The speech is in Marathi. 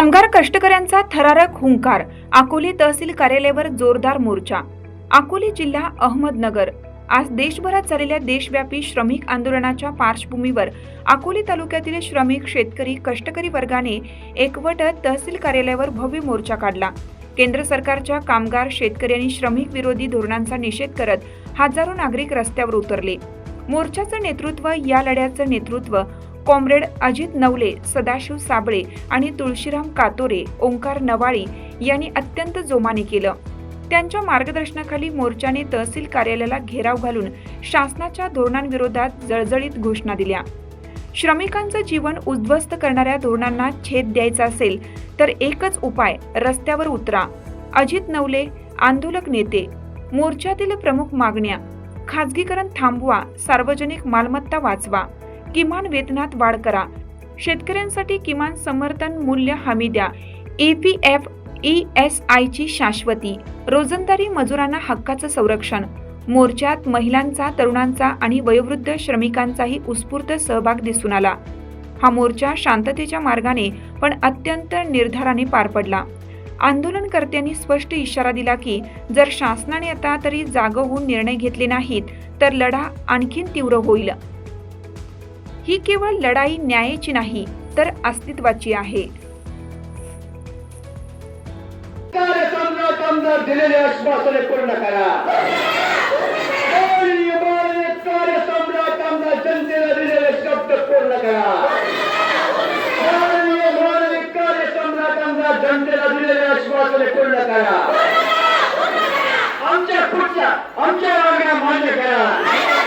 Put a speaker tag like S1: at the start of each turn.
S1: कामगार कष्टकऱ्यांचा थरारक हुंकार अकोले तहसील कार्यालयावर जोरदार मोर्चा. अकोले जिल्हा अहमदनगर. आज देशभरात झालेल्या देशव्यापी श्रमिक आंदोलनाच्या पार्श्वभूमीवर अकोले तालुक्यातील श्रमिक शेतकरी कष्टकरी वर्गाने एकवटत तहसील कार्यालयावर भव्य मोर्चा काढला. केंद्र सरकारच्या कामगार शेतकरी आणि श्रमिक विरोधी धोरणांचा निषेध करत हजारो नागरिक रस्त्यावर उतरले. मोर्चाचं नेतृत्व या लढ्याचं नेतृत्व कॉम्रेड अजित नवले सदाशिव साबळे आणि तुळशीराम कातोरे ओंकार नवाळी यांनी अत्यंत जोमाने केलं. त्यांच्या मार्गदर्शनाखाली मोर्चाने तहसील कार्यालयाला घेराव घालून शासनाच्या धोरणांविरोधात जळजळीत घोषणा दिल्या. श्रमिकांचं जीवन उद्ध्वस्त करणाऱ्या धोरणांना छेद द्यायचा असेल तर एकच उपाय रस्त्यावर उतरा. अजित नवले आंदोलक नेते. मोर्चातील प्रमुख मागण्या खाजगीकरण थांबवा सार्वजनिक मालमत्ता वाचवा. किमान वेतनात वाढ करा. शेतकऱ्यांसाठी किमान समर्थन मूल्य हमी द्या. E P F E S आयची शाश्वती. रोजंदारी मजुरांना हक्काचं संरक्षण. मोर्चात महिलांचा तरुणांचा आणि वयोवृद्ध श्रमिकांचाही उत्स्फूर्त सहभाग दिसून आला. हा मोर्चा शांततेच्या मार्गाने पण अत्यंत निर्धाराने पार पडला. आंदोलनकर्त्यांनी स्पष्ट इशारा दिला की जर शासनाने आता तरी जाग होऊन निर्णय घेतले नाहीत तर लढा आणखीन तीव्र होईल. ही केवळ लढाई न्यायाची नाही तर अस्तित्वाची आहे.
S2: दिलेले आश्वासने पूर्ण करा. जनतेला दिलेले शब्द पूर्ण करा. जनतेला दिलेले आश्वासने पूर्ण करा. आमच्या पुढच्या आमच्या मागण्या मान्य करा.